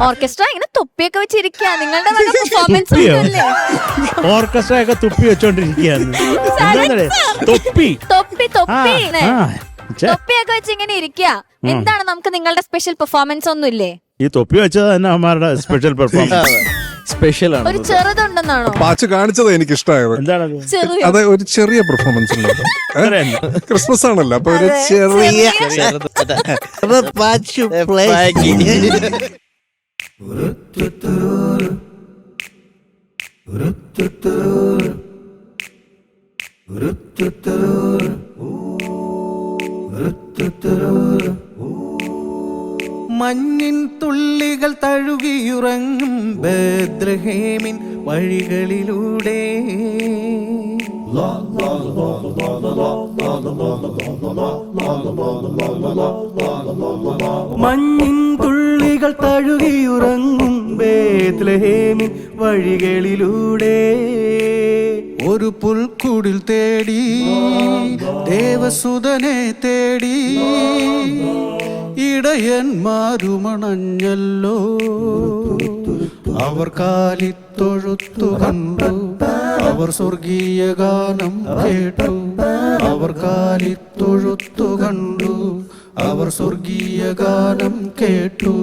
Orchestra ഇങ്ങനെ തൊപ്പിയൊക്കെ വെച്ചിരിക്കുക നിങ്ങളുടെ പെർഫോമൻസ് തുപ്പിയോ? ഒന്നുമില്ലേ ഓർക്കസ്ട്ര ഒക്കെ തുപ്പി വെച്ചോണ്ടിരിക്കുകയാണ്? തൊപ്പി തൊപ്പി ആ തൊപ്പി ആ ഛെ, തൊപ്പിയൊക്കെ വെച്ച് ഇങ്ങനെ ഇരിക്കുക എന്താണ് നമുക്ക് നിങ്ങളുടെ സ്പെഷ്യൽ പെർഫോമൻസ് ഒന്നും ഇല്ലേ ഈ തൊപ്പി വെച്ചത് തന്നെ അവന്മാരുടെ സ്പെഷ്യൽ പെർഫോമൻസ് സ്പെഷ്യൽ ആണ് ഒരു ചെറുതുണ്ടെന്നാണോ പാച്ച് കാണിച്ചത് എനിക്ക് ഇഷ്ടമായത് എന്താണത് ചെറിയ അത് ഒരു ചെറിയ പെർഫോമൻസ് ഉള്ളത് അത്രയല്ല. ക്രിസ്മസ് ആണല്ലോ അപ്പൊ ഒരു ചെറിയ പാച്ചു മഞ്ഞിൻ തുള്ളികൾ തഴുകിയുറങ്ങും ബദ്രഹേമിൻ വഴികളിലൂടെ മഞ്ഞിൻ തുള്ളികൾ തഴുകിയുറങ്ങും ബേദ്ലഹേമിൻ വഴികളിലൂടെ. ഒരു പുൽക്കുടിൽ തേടി ദേവസുതനെ തേടി ഇടയന്മാരുമണഞ്ഞല്ലോ. അവർ കാലിത്തൊഴുത്തു കണ്ടു. അവർ സ്വർഗീയ ഗാനം കേട്ടു. അവർ കാലിത്തൊഴുത്തു കണ്ടു. അവർ സ്വർഗീയ ഗാനം കേട്ടു.